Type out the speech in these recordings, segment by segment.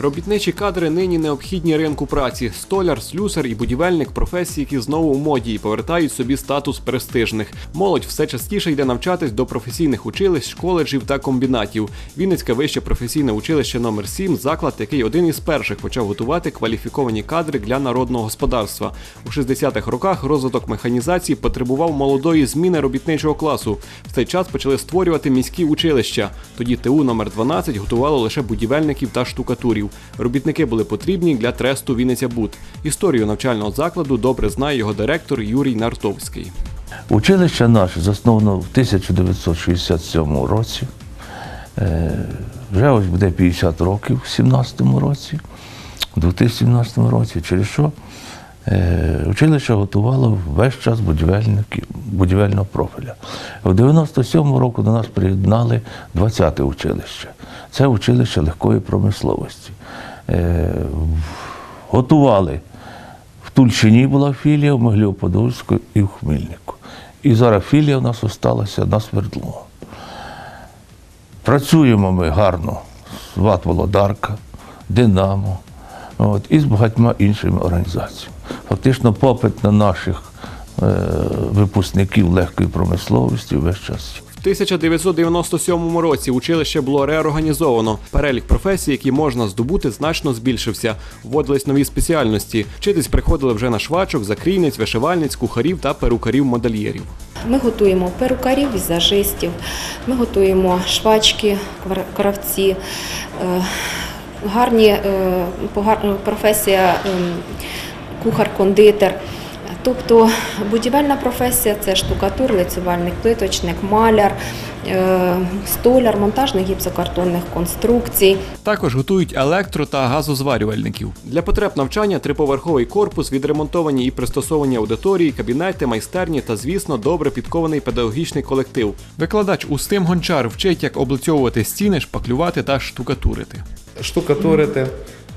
Робітничі кадри нині необхідні ринку праці. Столяр, слюсар і будівельник професії, які знову у моді і повертають собі статус престижних. Молодь все частіше йде навчатись до професійних училищ, коледжів та комбінатів. Вінницьке вище професійне училище номер 7 заклад, який один із перших почав готувати кваліфіковані кадри для народного господарства. У 60-х роках розвиток механізації потребував молодої зміни робітничого класу. В цей час почали створювати міські училища. Тоді ТУ номер 12 готувало лише будівельників та штукатурів. Робітники були потрібні для тресту Вінниця Бут. Історію навчального закладу добре знає його директор Юрій Нартовський. Училище наше засновано в 1967 році. Е, Вже ось буде 50 років в 2017 році, у 2017 році, через що училище готувало весь час будівельного профіля. У 97 року до нас приєднали 20-те училище. Це училище легкої промисловості. Е, Готували в Тульчині була філія, в Могилів-Подольську і в Хмельнику. І зараз філія у нас залишилася на Свердлову. Працюємо ми гарно з ВАТ Володарка, Динамо от, і з багатьма іншими організаціями. Фактично попит на наших е, випускників легкої промисловості весь час. є. В 1997 році училище було реорганізовано. Перелік професій, які можна здобути, значно збільшився. Вводились нові спеціальності. Вчитись приходили вже на швачок, закрійниць, вишивальниць, кухарів та перукарів-модельєрів. Ми готуємо перукарів, візажистів, ми готуємо швачки, кравці, е, гарні е, професія ем, кухар-кондитер. Тобто будівельна професія це штукатур, лицювальник, плиточник, маляр, е, столяр, монтажник гіпсокартонних конструкцій. Також готують електро та газозварювальників. Для потреб навчання триповерховий корпус, відремонтовані і пристосовані аудиторії, кабінети, майстерні та, звісно, добре підкований педагогічний колектив. Викладач Устим Гончар вчить, як облицьовувати стіни, шпаклювати та штукатурити. штукатурити,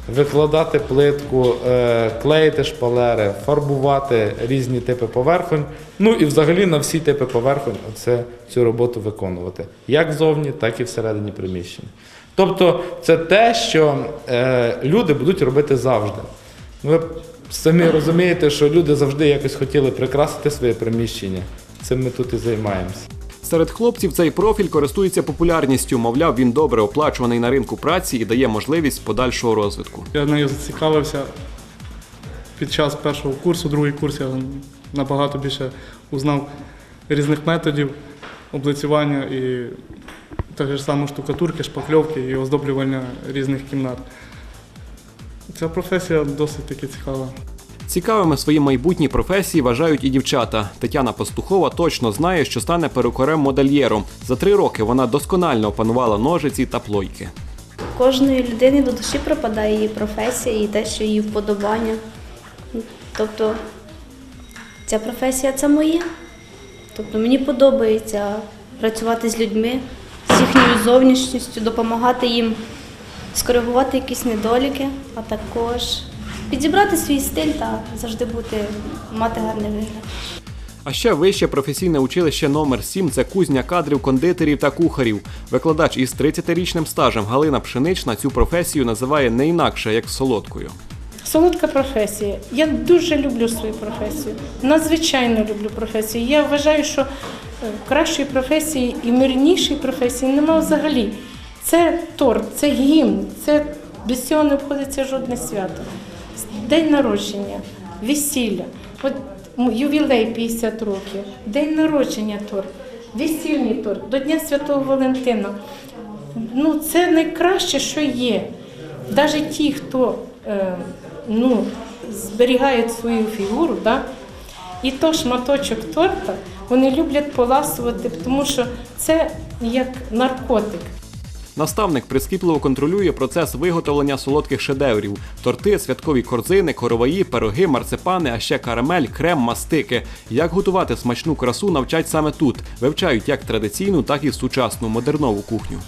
викладати плитку, е, клеїти шпалери, фарбувати різні типи поверхонь. Ну і взагалі на всі типи поверхонь оце, цю роботу виконувати. Як ззовні, так і всередині приміщення. Тобто це те, що е, люди будуть робити завжди. Ви самі розумієте, що люди завжди якось хотіли прикрасити своє приміщення. Цим ми тут і займаємося. Серед хлопців цей профіль користується популярністю. Мовляв, він добре оплачуваний на ринку праці і дає можливість подальшого розвитку. Я нею зацікавився під час першого курсу, другий курс я набагато більше узнав різних методів облицювання і так само штукатурки, шпакльовки і оздоблювання різних кімнат. Ця професія досить таки цікава. Цікавими свої майбутні професії вважають і дівчата. Тетяна Пастухова точно знає, що стане перукарем-модельєром. За три роки вона досконально опанувала ножиці та плойки. Кожної людини до душі пропадає її професія і те, що її вподобання. Тобто ця професія це моє. Тобто мені подобається працювати з людьми, з їхньою зовнішністю, допомагати їм скоригувати якісь недоліки, а також підібрати свій стиль та завжди бути, мати гарний вигляд. А ще вище професійне училище номер 7 це кузня кадрів, кондитерів та кухарів. Викладач із 30-річним стажем Галина Пшенична цю професію називає не інакше, як солодкою. Солодка професія. Я дуже люблю свою професію. Надзвичайно люблю професію. Я вважаю, що е, кращої професії і мирнішої професії немає взагалі. Це торт, це гімн, це без цього не обходиться жодне свято. День народження, весілля, от ювілей 50 років, день народження торт, весільний торт, до Дня Святого Валентина. Ну, це найкраще, що є. Навіть ті, хто е, ну, зберігають свою фігуру, да, і то шматочок торта вони люблять поласувати, тому що це як наркотик. Наставник прискіпливо контролює процес виготовлення солодких шедеврів: торти, святкові корзини, короваї, пироги, марципани, а ще карамель, крем, мастики. Як готувати смачну красу навчать саме тут. Вивчають як традиційну, так і сучасну модернову кухню.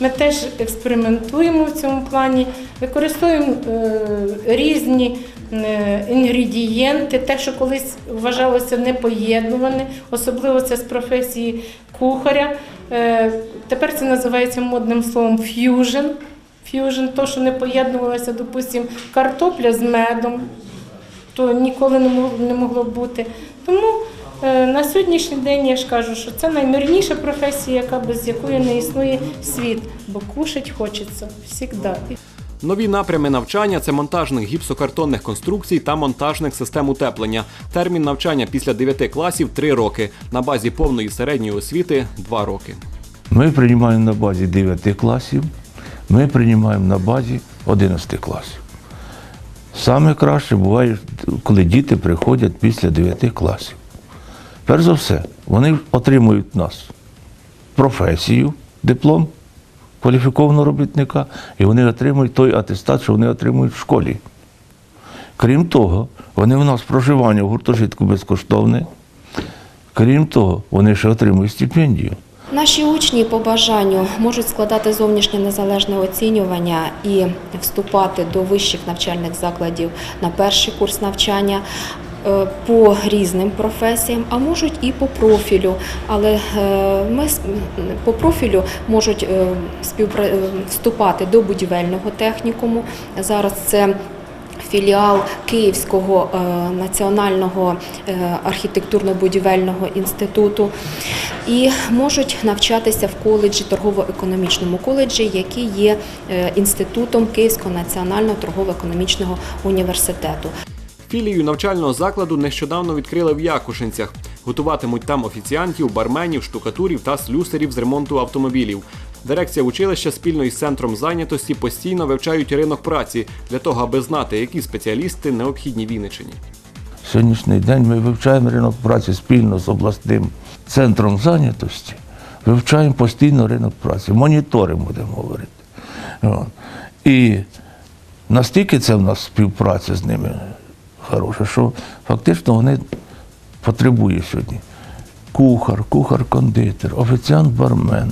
Ми теж експериментуємо в цьому плані, використовуємо е, різні е, інгредієнти, те, що колись вважалося непоєднуване, особливо це з професії кухаря. Е, тепер це називається модним словом ф'южн. ф'южн, то, що не поєднувалося, допустимо, картопля з медом, то ніколи не могло, бути. Тому е, на сьогоднішній день я ж кажу, що це наймирніша професія, яка без якої не існує світ, бо кушать хочеться завжди. Нові напрями навчання це монтажних гіпсокартонних конструкцій та монтажних систем утеплення. Термін навчання після 9 класів 3 роки. На базі повної середньої освіти 2 роки. Ми приймаємо на базі 9 класів, ми приймаємо на базі 11 класів. Саме краще буває, коли діти приходять після 9 класів. Перш за все, вони отримують нас професію, диплом кваліфікованого робітника, і вони отримують той атестат, що вони отримують в школі. Крім того, вони у нас проживання в гуртожитку безкоштовне. Крім того, вони ще отримують стипендію. Наші учні по бажанню можуть складати зовнішнє незалежне оцінювання і вступати до вищих навчальних закладів на перший курс навчання. Е, По різним професіям, а можуть і по профілю. Але е, ми по профілю можуть е, вступати до будівельного технікуму. Зараз це філіал Київського національного архітектурно-будівельного інституту і можуть навчатися в коледжі, торгово-економічному коледжі, який є інститутом Київського національного торгово-економічного університету. Філію навчального закладу нещодавно відкрили в Якушинцях. Готуватимуть там офіціантів, барменів, штукатурів та слюсарів з ремонту автомобілів. Дирекція училища спільно із центром зайнятості постійно вивчають ринок праці для того, аби знати, які спеціалісти необхідні Вінниччині. Сьогоднішній день ми вивчаємо ринок праці спільно з обласним центром зайнятості, вивчаємо постійно ринок праці, моніторимо, будемо говорити. І настільки це в нас співпраця з ними хороша, що фактично вони потребують сьогодні кухар, кухар-кондитер, офіціант-бармен.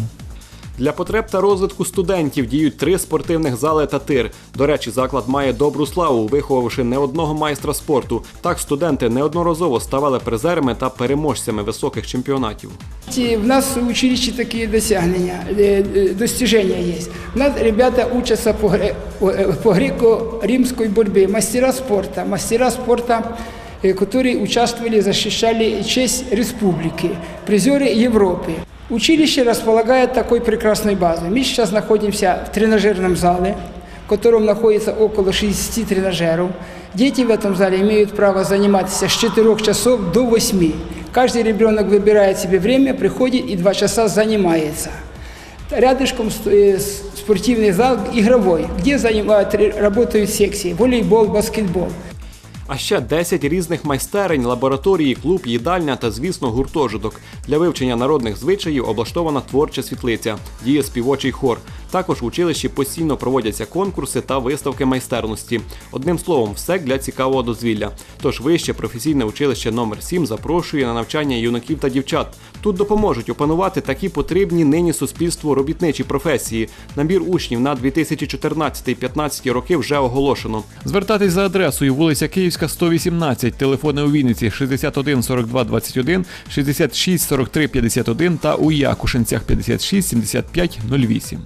Для потреб та розвитку студентів діють три спортивних зали та тир. До речі, заклад має добру славу, виховавши не одного майстра спорту. Так студенти неодноразово ставали призерами та переможцями високих чемпіонатів. Ті- В нас в училищі такі досягнення, е, е, достижения есть. У нас ребята учатся по, гре- э, по греко-римской борьбе, мастера спорта, мастера спорта, э, которые участвовали, защищали честь республики, призеры Европы. Училище располагает такой прекрасной базой. Мы сейчас находимся в тренажерном зале, в котором находится около 60 тренажеров. Дети в этом зале имеют право заниматься с 4 часов до 8. Каждый ребенок выбирает себе время, приходит и 2 часа занимается. Рядышком э, спортивный зал игровой, где занимают, работают секции, волейбол, баскетбол. А ще 10 різних майстерень, лабораторії, клуб, їдальня та, звісно, гуртожиток. Для вивчення народних звичаїв облаштована творча світлиця, діє співочий хор. Також в училищі постійно проводяться конкурси та виставки майстерності. Одним словом, все для цікавого дозвілля. Тож вище професійне училище номер 7 запрошує на навчання юнаків та дівчат. Тут допоможуть опанувати такі потрібні нині суспільству робітничі професії. Набір учнів на 2014-15 роки вже оголошено. Звертатись за адресою вулиця Київська, 118, телефони у Вінниці 61 42 21, 66 43 51 та у Якушинцях 56 75 08.